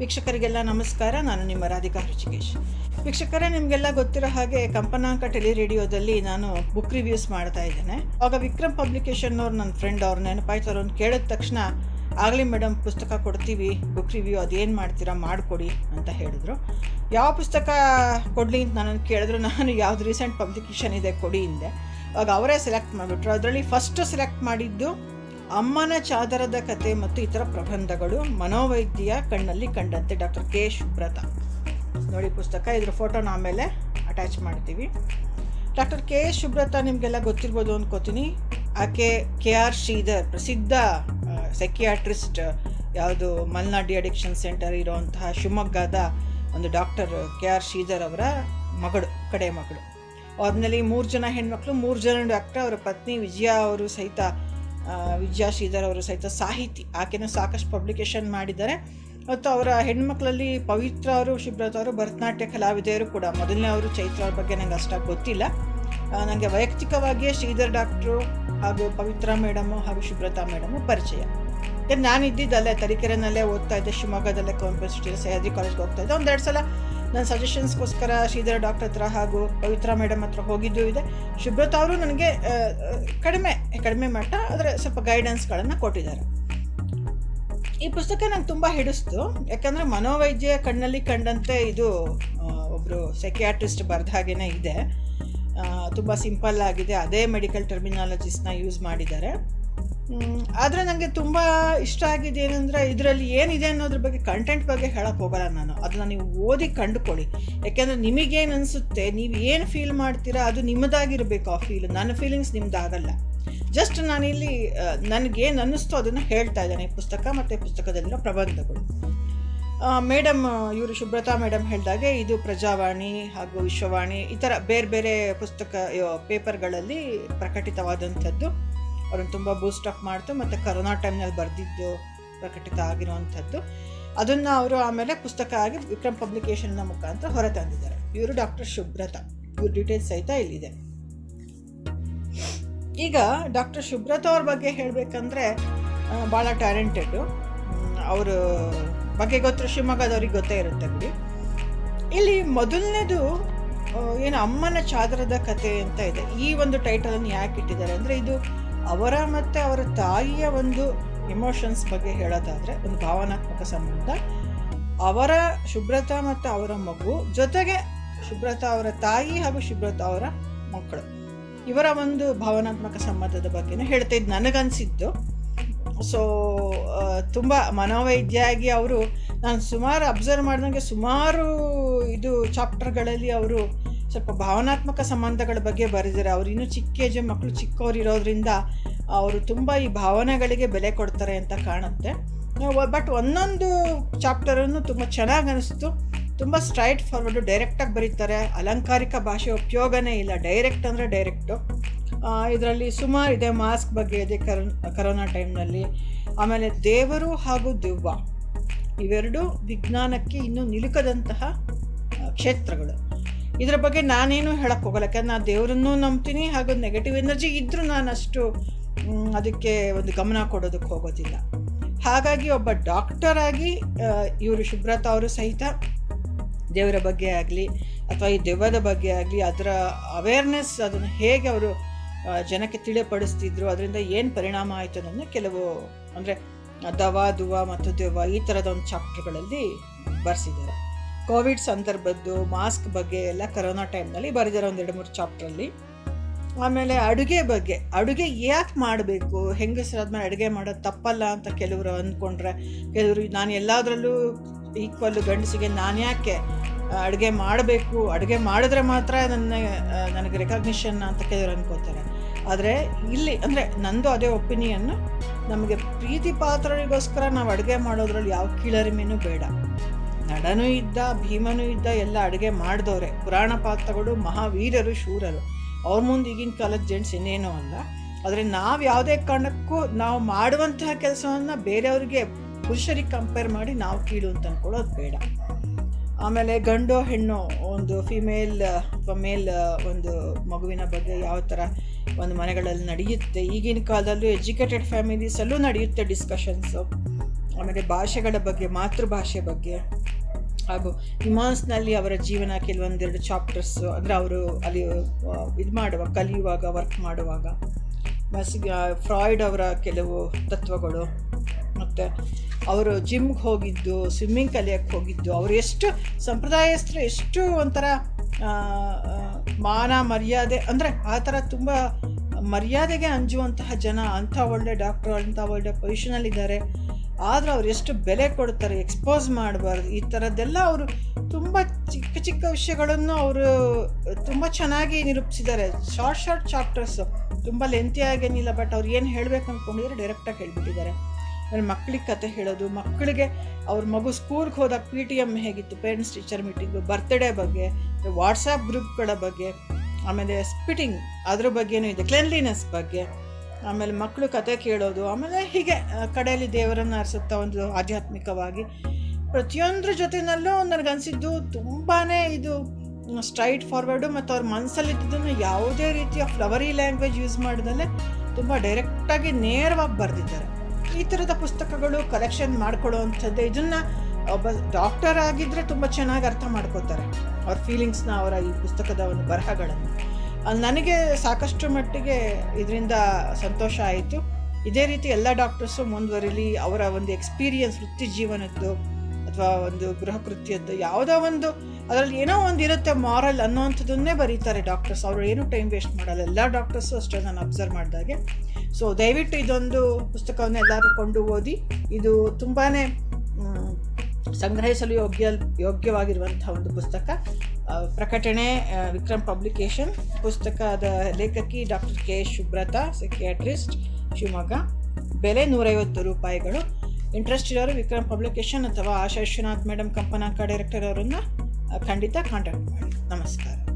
ವೀಕ್ಷಕರಿಗೆಲ್ಲ ನಮಸ್ಕಾರ, ನಾನು ನಿಮ್ಮ ರಾಧಿಕಾ ಹೃಷಿಕೇಶ್ ವೀಕ್ಷಕರೇ, ನಿಮಗೆಲ್ಲ ಗೊತ್ತಿರೋ ಹಾಗೆ ಕಂಪನಾಂಕ ಟೆಲಿ ರೇಡಿಯೋದಲ್ಲಿ ನಾನು ಬುಕ್ ರಿವ್ಯೂಸ್ ಮಾಡ್ತಾ ಇದ್ದೇನೆ. ಆಗ ವಿಕ್ರಮ್ ಪಬ್ಲಿಕೇಶನ್ ಅವ್ರು ನನ್ನ ಫ್ರೆಂಡ್ ಅವ್ರು ನೆನಪಾಯ್ತು, ಅವ್ರನ್ನ ಕೇಳಿದ ತಕ್ಷಣ, ಆಗಲಿ ಮೇಡಮ್ ಪುಸ್ತಕ ಕೊಡ್ತೀವಿ ಬುಕ್ ರಿವ್ಯೂ ಅದೇನು ಮಾಡ್ತೀರಾ, ಮಾಡಿಕೊಡಿ ಅಂತ ಹೇಳಿದ್ರು. ಯಾವ ಪುಸ್ತಕ ಕೊಡಲಿ ಅಂತ ನಾನು ಕೇಳಿದ್ರು, ನಾನು ಯಾವ್ದು ರೀಸೆಂಟ್ ಪಬ್ಲಿಕೇಶನ್ ಇದೆ, ಕೊಡಿ ಹಿಂದೆ ಆಗ ಅವರೇ ಸೆಲೆಕ್ಟ್ ಮಾಡಿಬಿಟ್ರು. ಅದರಲ್ಲಿ ಫಸ್ಟ್ ಸೆಲೆಕ್ಟ್ ಮಾಡಿದ್ದು ಅಮ್ಮನ ಚಾದರದ ಕತೆ ಮತ್ತು ಇತರ ಪ್ರಬಂಧಗಳು ಮನೋವೈದ್ಯ ಕಣ್ಣಲ್ಲಿ ಕಂಡಂತೆ ಡಾಕ್ಟರ್ ಕೆ ಶುಭ್ರತ ನೋಡಿ ಪುಸ್ತಕ, ಇದ್ರ ಫೋಟೋನ ಆಮೇಲೆ ಅಟ್ಯಾಚ್ ಮಾಡ್ತೀವಿ. ಡಾಕ್ಟರ್ ಕೆ ಶುಭ್ರತ ನಿಮಗೆಲ್ಲ ಗೊತ್ತಿರ್ಬೋದು ಅಂದ್ಕೋತೀನಿ ಆಕೆ ಕೆ ಆರ್ ಶ್ರೀಧರ್, ಪ್ರಸಿದ್ಧ ಸೆಕ್ಯಾಟ್ರಿಸ್ಟ್ ಯಾವುದು ಮಲ್ನಾಡಿ ಅಡಿಕ್ಷನ್ ಸೆಂಟರ್ ಇರುವಂತಹ ಶಿವಮೊಗ್ಗದ ಒಂದು ಡಾಕ್ಟರ್ ಕೆ ಆರ್ ಶ್ರೀಧರ್ ಅವರ ಮಗಳು ಕಡೆ ಮಗಳು. ಅವ್ರನ್ನಲ್ಲಿ ಮೂರು ಜನ ಹೆಣ್ಮಕ್ಳು, ಮೂರು ಜನ ಡಾಕ್ಟರ್, ಅವರ ಪತ್ನಿ ವಿಜಯ ಅವರು ಸಹಿತ ವಿಜಯ ಶ್ರೀಧರ್ ಅವರು ಸಹಿತ ಸಾಹಿತಿ, ಆಕೆನೂ ಸಾಕಷ್ಟು ಪಬ್ಲಿಕೇಶನ್ ಮಾಡಿದ್ದಾರೆ. ಮತ್ತು ಅವರ ಹೆಣ್ಮಕ್ಳಲ್ಲಿ ಪವಿತ್ರ ಅವರು ಶುಭ್ರತ ಅವರು, ಭರತನಾಟ್ಯ ಕಲಾವಿದೆಯರು ಕೂಡ. ಮೊದಲನೇ ಅವರು ಚೈತ್ರ ಅವ್ರ ಬಗ್ಗೆ ನನಗೆ ಅಷ್ಟಾಗಿ ಗೊತ್ತಿಲ್ಲ. ನನಗೆ ವೈಯಕ್ತಿಕವಾಗಿಯೇ ಶ್ರೀಧರ್ ಡಾಕ್ಟ್ರು ಹಾಗೂ ಪವಿತ್ರ ಮೇಡಮು ಹಾಗೂ ಶುಭ್ರತಾ ಮೇಡಮು ಪರಿಚಯ. ಯಾಕೆ ನಾನು ಇದ್ದಿದ್ದಲ್ಲೇ ತರೀಕೆರೆನಲ್ಲೇ ಓದ್ತಾ ಇದ್ದೆ, ಶಿವಮೊಗ್ಗದಲ್ಲೇ ಕಾನ್ವೆನ್ಸಿಟಿ ಸಹ್ಯಾದ್ರಿ ಕಾಲೇಜ್ಗೆ ಹೋಗ್ತಾ ಇದ್ದೆ. ಒಂದೆರಡು ಸಲ ನನ್ನ ಸಜೆಷನ್ಸ್ಗೋಸ್ಕರ ಶ್ರೀಧರ್ ಡಾಕ್ಟರ್ ಹತ್ರ ಹಾಗೂ ಪವಿತ್ರ ಮೇಡಮ್ ಹತ್ರ ಹೋಗಿದ್ದು ಇದೆ. ಶುಭ್ರತಾ ಅವರು ನನಗೆ ಕಡಿಮೆ ಕಡಿಮೆ ಮಟ್ಟ ಅದರ ಸ್ವಲ್ಪ ಗೈಡೆನ್ಸ್ಗಳನ್ನು ಕೊಟ್ಟಿದ್ದಾರೆ. ಈ ಪುಸ್ತಕ ನಂಗೆ ತುಂಬ ಹಿಡಿಸ್ತು. ಯಾಕಂದರೆ ಮನೋವೈದ್ಯ ಕಣ್ಣಲ್ಲಿ ಕಂಡಂತೆ ಇದು ಒಬ್ಬರು ಸೆಕ್ಯಾಟ್ರಿಸ್ಟ್ ಬರೆದ ಹಾಗೇನೇ ಇದೆ. ತುಂಬ ಸಿಂಪಲ್ ಆಗಿದೆ. ಅದೇ ಮೆಡಿಕಲ್ ಟರ್ಮಿನಾಲಜಿಸ್ನ ಯೂಸ್ ಮಾಡಿದ್ದಾರೆ. ಆದರೆ ನನಗೆ ತುಂಬ ಇಷ್ಟ ಆಗಿದೆ ಏನಂದರೆ ಇದರಲ್ಲಿ ಏನಿದೆ ಅನ್ನೋದ್ರ ಬಗ್ಗೆ ಕಂಟೆಂಟ್ ಬಗ್ಗೆ ಹೇಳಕ್ಕೆ ಹೋಗಲ್ಲ ನಾನು. ಅದನ್ನ ನೀವು ಓದಿ ಕಂಡುಕೊಳ್ಳಿ. ಯಾಕೆಂದರೆ ನಿಮಗೇನು ಅನಿಸುತ್ತೆ? ನೀವು ಏನು ಫೀಲ್ ಮಾಡ್ತೀರಾ? ಅದು ನಿಮ್ಮದಾಗಿರಬೇಕು ಆ ಫೀಲ್ ನನ್ನ ಫೀಲಿಂಗ್ಸ್ ನಿಮ್ಮದಾಗಲ್ಲ ಜಸ್ಟ್ ನಾನಿಲ್ಲಿ ನನಗೇನು ಅನ್ನಿಸ್ತೋ ಅದನ್ನು ಹೇಳ್ತಾ ಇದ್ದೇನೆ ಪುಸ್ತಕ ಮತ್ತು ಪುಸ್ತಕದಲ್ಲಿರೋ ಪ್ರಬಂಧಗಳು. ಮೇಡಮ್, ಇವರು ಶುಭ್ರತಾ ಮೇಡಮ್ ಹೇಳಿದಾಗೆ ಇದು ಪ್ರಜಾವಾಣಿ ಹಾಗೂ ವಿಶ್ವವಾಣಿ, ಈ ಥರ ಬೇರೆ ಬೇರೆ ಪುಸ್ತಕ ಪೇಪರ್ಗಳಲ್ಲಿ ಪ್ರಕಟಿತವಾದಂಥದ್ದು. ಅವ್ರನ್ನ ತುಂಬ ಬೂಸ್ಟ್ ಅಪ್ ಮಾಡ್ತು ಮತ್ತು ಕರೋನಾ ಟೈಮ್ನಲ್ಲಿ ಬರೆದಿದ್ದು ಪ್ರಕಟಿತ ಆಗಿರುವಂಥದ್ದು. ಅದನ್ನು ಅವರು ಆಮೇಲೆ ಪುಸ್ತಕ ಆಗಿ ವಿಕ್ರಮ್ ಪಬ್ಲಿಕೇಶನ್ನ ಮುಖಾಂತರ ಹೊರತಂದಿದ್ದಾರೆ. ಇವರು ಡಾಕ್ಟರ್ ಶುಭ್ರತಾ ಇವ್ರ ಡೀಟೇಲ್ಸ್ ಸಹಿತ ಇಲ್ಲಿದೆ. ಈಗ ಡಾಕ್ಟರ್ ಶುಭ್ರತಾ ಅವ್ರ ಬಗ್ಗೆ ಹೇಳಬೇಕಂದ್ರೆ ಭಾಳ ಟ್ಯಾಲೆಂಟೆಡು. ಅವರು ಬಗ್ಗೆ ಗೊತ್ತಿರೋ ಶಿವಮೊಗ್ಗದವ್ರಿಗೆ ಗೊತ್ತೇ ಇರುತ್ತೆ ಬಿಡಿ. ಇಲ್ಲಿ ಮೊದಲನೇದು ಏನು ಅಮ್ಮನ ಚಾದರದ ಕತೆ ಅಂತ ಇದೆ. ಈ ಒಂದು ಟೈಟಲನ್ನು ಯಾಕೆ ಇಟ್ಟಿದ್ದಾರೆ ಅಂದರೆ, ಇದು ಅವರ ಮತ್ತು ಅವರ ತಾಯಿಯ ಒಂದು ಎಮೋಷನ್ಸ್ ಬಗ್ಗೆ ಹೇಳೋದಾದರೆ, ಒಂದು ಭಾವನಾತ್ಮಕ ಸಂಬಂಧ. ಅವರ ಶುಭ್ರತಾ ಮತ್ತು ಅವರ ಮಗು, ಜೊತೆಗೆ ಶುಭ್ರತಾ ಅವರ ತಾಯಿ ಹಾಗೂ ಶುಭ್ರತಾ ಅವರ ಮಕ್ಕಳು. ಇವರ ಒಂದು ಭಾವನಾತ್ಮಕ ಸಂಬಂಧದ ಬಗ್ಗೆನೂ ಹೇಳ್ತಾ ಇದ್ದು ನನಗನ್ಸಿದ್ದು. ಸೊ ತುಂಬ ಮನೋವೈದ್ಯ ಆಗಿ ಅವರು ನಾನು ಸುಮಾರು ಅಬ್ಸರ್ವ್ ಮಾಡಿದಂಗೆ ಸುಮಾರು ಇದು ಚಾಪ್ಟರ್ಗಳಲ್ಲಿ ಅವರು ಸ್ವಲ್ಪ ಭಾವನಾತ್ಮಕ ಸಂಬಂಧಗಳ ಬಗ್ಗೆ ಬರೆದಿದ್ದಾರೆ. ಅವರು ಇನ್ನೂ ಚಿಕ್ಕ ಏಜ್ ಮಕ್ಕಳು ಚಿಕ್ಕವ್ರು ಇರೋದ್ರಿಂದ ಅವರು ತುಂಬ ಈ ಭಾವನೆಗಳಿಗೆ ಬೆಲೆ ಕೊಡ್ತಾರೆ ಅಂತ ಕಾಣುತ್ತೆ. ಬಟ್ ಒಂದೊಂದು ಚಾಪ್ಟರನ್ನು ತುಂಬ ಚೆನ್ನಾಗಿ ಅನಿಸ್ತು. ತುಂಬ ಸ್ಟ್ರೈಟ್ ಫಾರ್ವರ್ಡು ಡೈರೆಕ್ಟಾಗಿ ಬರೀತಾರೆ. ಅಲಂಕಾರಿಕ ಭಾಷೆ ಉಪಯೋಗನೇ ಇಲ್ಲ. ಡೈರೆಕ್ಟ್ ಅಂದರೆ ಡೈರೆಕ್ಟು ಇದರಲ್ಲಿ ಸುಮಾರು ಇದೆ ಮಾಸ್ಕ್ ಬಗ್ಗೆ ಇದೆ ಕರೋನ್ ಕರೋನಾ ಟೈಮ್ನಲ್ಲಿ ಆಮೇಲೆ ದೇವರು ಹಾಗೂ ದಿವ್ವ, ಇವೆರಡು ವಿಜ್ಞಾನಕ್ಕೆ ಇನ್ನೂ ನಿಲುಕದಂತಹ ಕ್ಷೇತ್ರಗಳು. ಇದರ ಬಗ್ಗೆ ನಾನೇನು ಹೇಳಕ್ಕೆ ಹೋಗಲ್ಲ. ಯಾಕಂದರೆ ನಾನು ದೇವರನ್ನೂ ನಂಬ್ತೀನಿ ಹಾಗೂ ನೆಗೆಟಿವ್ ಎನರ್ಜಿ ಇದ್ದರೂ ನಾನು ಅಷ್ಟು ಅದಕ್ಕೆ ಒಂದು ಗಮನ ಕೊಡೋದಕ್ಕೆ ಹೋಗೋದಿಲ್ಲ. ಹಾಗಾಗಿ ಒಬ್ಬ ಡಾಕ್ಟರ್ ಆಗಿ ಇವರು ಶುಭ್ರತಾ ಅವರು ಸಹಿತ ದೇವರ ಬಗ್ಗೆ ಆಗಲಿ ಅಥವಾ ಈ ದೆವ್ವದ ಬಗ್ಗೆ ಆಗಲಿ ಅದರ ಅವೇರ್ನೆಸ್ ಅದನ್ನು ಹೇಗೆ ಅವರು ಜನಕ್ಕೆ ತಿಳಿಪಡಿಸ್ತಿದ್ರು ಅದರಿಂದ ಏನು ಪರಿಣಾಮ ಆಯಿತು ಅನ್ನೋದನ್ನ ಕೆಲವು, ಅಂದರೆ, ದವ, ದುವ ಮತ್ತು ದೆವ್ವ ಈ ಥರದ ಒಂದು ಚಾಪ್ಟರ್ಗಳಲ್ಲಿ ಬರೆಸಿದ್ದಾರೆ. ಕೋವಿಡ್ ಸಂದರ್ಭದ್ದು ಮಾಸ್ಕ್ ಬಗ್ಗೆ ಎಲ್ಲ ಕರೋನಾ ಟೈಮ್ನಲ್ಲಿ ಬರೆದಿರೋ ಒಂದು ಎರಡು ಮೂರು ಚಾಪ್ಟ್ರಲ್ಲಿ ಆಮೇಲೆ ಅಡುಗೆ ಬಗ್ಗೆ, ಅಡುಗೆ ಯಾಕೆ ಮಾಡಬೇಕು ಹೆಂಗಸರಾದ್ಮೇಲೆ ಅಡುಗೆ ಮಾಡೋದು ತಪ್ಪಲ್ಲ ಅಂತ ಕೆಲವರು ಅಂದ್ಕೊಂಡ್ರೆ, ಕೆಲವರು, ನಾನು ಎಲ್ಲದರಲ್ಲೂ ಈಕ್ವಲ್ಲು ಗಂಡಸಿಗೆ ನಾನು ಯಾಕೆ ಅಡುಗೆ ಮಾಡಬೇಕು. ಅಡುಗೆ ಮಾಡಿದ್ರೆ ಮಾತ್ರ ನನ್ನ ನನಗೆ ರೆಕಗ್ನಿಷನ್ ಅಂತ ಕೆಲವರು ಅನ್ಕೋತಾರೆ. ಆದರೆ ಇಲ್ಲಿ, ಅಂದರೆ ನಂದು ಅದೇ ಒಪಿನಿಯನ್ನು ನಮಗೆ ಪ್ರೀತಿ ಪಾತ್ರರಿಗೋಸ್ಕರ ನಾವು ಅಡುಗೆ ಮಾಡೋದ್ರಲ್ಲಿ ಯಾವ ಕೀಳರಿಮೆನೂ ಬೇಡ. ನಡನೂ ಇದ್ದ, ಭೀಮನೂ ಇದ್ದ, ಎಲ್ಲ ಅಡುಗೆ ಮಾಡಿದವ್ರೆ. ಪುರಾಣ ಪಾತ್ರಗಳು, ಮಹಾವೀರರು, ಶೂರರು. ಅವ್ರ ಮುಂದೆ ಈಗಿನ ಕಾಲದ ಜೆಂಟ್ಸ್ ಇನ್ನೇನೂ ಅಲ್ಲ. ಆದರೆ ನಾವು ಯಾವುದೇ ಕಾರಣಕ್ಕೂ ನಾವು ಮಾಡುವಂತಹ ಕೆಲಸವನ್ನು ಬೇರೆಯವ್ರಿಗೆ ಪುರುಷರಿಗೆ ಕಂಪೇರ್ ಮಾಡಿ ನಾವು ಕೀಳು ಅಂತ ಅಂದ್ಕೊಳ್ಳೋದು ಬೇಡ. ಆಮೇಲೆ ಗಂಡು ಹೆಣ್ಣು ಒಂದು ಫಿಮೇಲ್ ಅಥವಾ ಮೇಲ್ ಒಂದು ಮಗುವಿನ ಬಗ್ಗೆ ಯಾವ ಥರ ಒಂದು ಮನೆಗಳಲ್ಲಿ ನಡೆಯುತ್ತೆ. ಈಗಿನ ಕಾಲದಲ್ಲೂ ಎಜುಕೇಟೆಡ್ ಫ್ಯಾಮಿಲೀಸಲ್ಲೂ ನಡೆಯುತ್ತೆ ಡಿಸ್ಕಷನ್ಸು ಆಮೇಲೆ ಭಾಷೆಗಳ ಬಗ್ಗೆ, ಮಾತೃಭಾಷೆ ಬಗ್ಗೆ, ಹಾಗೂ ಹಿಮಾನ್ಸ್ನಲ್ಲಿ ಅವರ ಜೀವನ ಕೆಲವೊಂದೆರಡು ಚಾಪ್ಟರ್ಸು ಅಂದರೆ ಅವರು ಅಲ್ಲಿ ಇದು ಮಾಡುವಾಗ ಕಲಿಯುವಾಗ ವರ್ಕ್ ಮಾಡುವಾಗ. ಮಸಿಗೆ ಫ್ರಾಯ್ಡ್ ಅವರ ಕೆಲವು ತತ್ವಗಳು. ಮತ್ತು ಅವರು ಜಿಮ್ಗೆ ಹೋಗಿದ್ದು ಸ್ವಿಮ್ಮಿಂಗ್ ಕಲಿಯೋಕ್ಕೆ ಹೋಗಿದ್ದು, ಅವರು ಎಷ್ಟು ಸಂಪ್ರದಾಯಸ್ಥರು, ಎಷ್ಟು ಒಂಥರ ಮಾನ ಮರ್ಯಾದೆ, ಅಂದರೆ ಆ ಥರ ತುಂಬ ಮರ್ಯಾದೆಗೆ ಅಂಜುವಂತಹ ಜನ ಅಂಥ ಒಳ್ಳೆ ಡಾಕ್ಟ್ರು ಅಂಥ ಒಳ್ಳೆ ಪೊಸಿಷನಲ್ಲಿದ್ದಾರೆ ಆದರೂ ಅವ್ರು ಎಷ್ಟು ಬೆಲೆ ಕೊಡ್ತಾರೆ ಎಕ್ಸ್ಪೋಸ್ ಮಾಡಬಾರ್ದು, ಈ ಥರದ್ದೆಲ್ಲ ಅವರು ತುಂಬ ಚಿಕ್ಕ ಚಿಕ್ಕ ವಿಷಯಗಳನ್ನು ಅವರು ತುಂಬ ಚೆನ್ನಾಗಿ ನಿರೂಪಿಸಿದ್ದಾರೆ. ಶಾರ್ಟ್ ಶಾರ್ಟ್ ಚಾಪ್ಟರ್ಸು ತುಂಬ ಲೆಂತಿಯಾಗೇನಿಲ್ಲ ಬಟ್ ಅವ್ರು ಏನು ಹೇಳಬೇಕು ಅಂದ್ಕೊಂಡಿದ್ರೆ ಡೈರೆಕ್ಟಾಗಿ ಹೇಳ್ಬಿಟ್ಟಿದ್ದಾರೆ. ಆಮೇಲೆ ಮಕ್ಕಳಿಗೆ ಕತೆ ಹೇಳೋದು ಮಕ್ಕಳಿಗೆ ಅವ್ರ ಮಗು ಸ್ಕೂಲ್ಗೆ ಹೋದಾಗ ಪಿ ಟಿ ಎಂ ಹೇಗಿತ್ತು? ಪೇರೆಂಟ್ಸ್ ಟೀಚರ್ ಮೀಟಿಂಗು ಬರ್ತ್ಡೇ ಬಗ್ಗೆ ವಾಟ್ಸಪ್ ಗ್ರೂಪ್ಗಳ ಬಗ್ಗೆ, ಆಮೇಲೆ ಸ್ಪಿಟಿಂಗ್ ಅದ್ರ ಬಗ್ಗೆನೂ ಇದೆ ಕ್ಲೆನ್ಲಿನೆಸ್ ಬಗ್ಗೆ, ಆಮೇಲೆ ಮಕ್ಕಳು ಕತೆ ಕೇಳೋದು, ಆಮೇಲೆ ಹೀಗೆ ಕಡೆಯಲ್ಲಿ ದೇವರನ್ನು ಆರಿಸುತ್ತಾ ಒಂದು ಆಧ್ಯಾತ್ಮಿಕವಾಗಿ ಪ್ರತಿಯೊಂದ್ರ ಜೊತೆನಲ್ಲೂ ನನಗನ್ಸಿದ್ದು ತುಂಬಾ ಇದು ಸ್ಟ್ರೈಟ್ ಫಾರ್ವರ್ಡು ಮತ್ತು ಅವ್ರ ಮನಸ್ಸಲ್ಲಿದ್ದನ್ನು ಯಾವುದೇ ರೀತಿಯ ಫ್ಲವರಿ ಲ್ಯಾಂಗ್ವೇಜ್ ಯೂಸ್ ಮಾಡ್ದಲ್ಲೇ ತುಂಬ ಡೈರೆಕ್ಟಾಗಿ ನೇರವಾಗಿ ಬರೆದಿದ್ದಾರೆ. ಈ ಥರದ ಪುಸ್ತಕಗಳು ಕಲೆಕ್ಷನ್ ಮಾಡ್ಕೊಳ್ಳೋ ಅಂಥದ್ದು ಇದನ್ನು ಒಬ್ಬ ಡಾಕ್ಟರ್ ಆಗಿದ್ದರೆ ತುಂಬ ಚೆನ್ನಾಗಿ ಅರ್ಥ ಮಾಡ್ಕೋತಾರೆ, ಅವ್ರ ಫೀಲಿಂಗ್ಸ್ನ ಅವರ ಈ ಪುಸ್ತಕದ ಒಂದು ಬರಹಗಳನ್ನು. ನನಗೆ ಸಾಕಷ್ಟು ಮಟ್ಟಿಗೆ ಇದರಿಂದ ಸಂತೋಷ ಆಯಿತು. ಇದೇ ರೀತಿ ಎಲ್ಲ ಡಾಕ್ಟರ್ಸು ಮುಂದುವರಿಲಿ, ಅವರ ಒಂದು ಎಕ್ಸ್ಪೀರಿಯನ್ಸ್ ವೃತ್ತಿ ಜೀವನದ್ದು, ಅಥವಾ ಒಂದು ಗೃಹ ಕೃತ್ಯದ್ದು, ಯಾವುದೋ ಒಂದು ಅದರಲ್ಲಿ ಏನೋ ಒಂದು ಇರುತ್ತೆ ಮಾರಲ್ ಅನ್ನೋವಂಥದ್ದನ್ನೇ ಬರೀತಾರೆ ಡಾಕ್ಟರ್ಸ್ ಅವರು ಏನು ಟೈಮ್ ವೇಸ್ಟ್ ಮಾಡಲ್ಲ. ಎಲ್ಲ ಡಾಕ್ಟರ್ಸು ಅಷ್ಟೇ ನಾನು ಅಬ್ಸರ್ವ್ ಮಾಡಿದಾಗೆ. ಸೊ ದಯವಿಟ್ಟು ಇದೊಂದು ಪುಸ್ತಕವನ್ನು ಎಲ್ಲರೂ ಕೊಂಡು ಓದಿ. ಇದು ತುಂಬಾ ಸಂಗ್ರಹಿಸಲು ಯೋಗ್ಯ, ಯೋಗ್ಯವಾಗಿರುವಂಥ ಒಂದು ಪುಸ್ತಕ. ಪ್ರಕಟಣೆ ವಿಕ್ರಮ್ ಪಬ್ಲಿಕೇಶನ್. ಪುಸ್ತಕದ ಲೇಖಕಿ doctor K Shubhrata psychiatrist Shivamogga. ಬೆಲೆ ನೂರೈವತ್ತು ರೂಪಾಯಿಗಳು. ಇಂಟ್ರೆಸ್ಟ್ ಇರೋರು ವಿಕ್ರಮ್ ಪಬ್ಲಿಕೇಶನ್ ಅಥವಾ ಆಶಾ ವಿಶ್ವನಾಥ್ ಮೇಡಮ್ ಕಂಪನಾಂಕ ಡೈರೆಕ್ಟರ್ ಅವರನ್ನು ಖಂಡಿತ ಕಾಂಟ್ಯಾಕ್ಟ್ ಮಾಡಿ. ನಮಸ್ಕಾರ.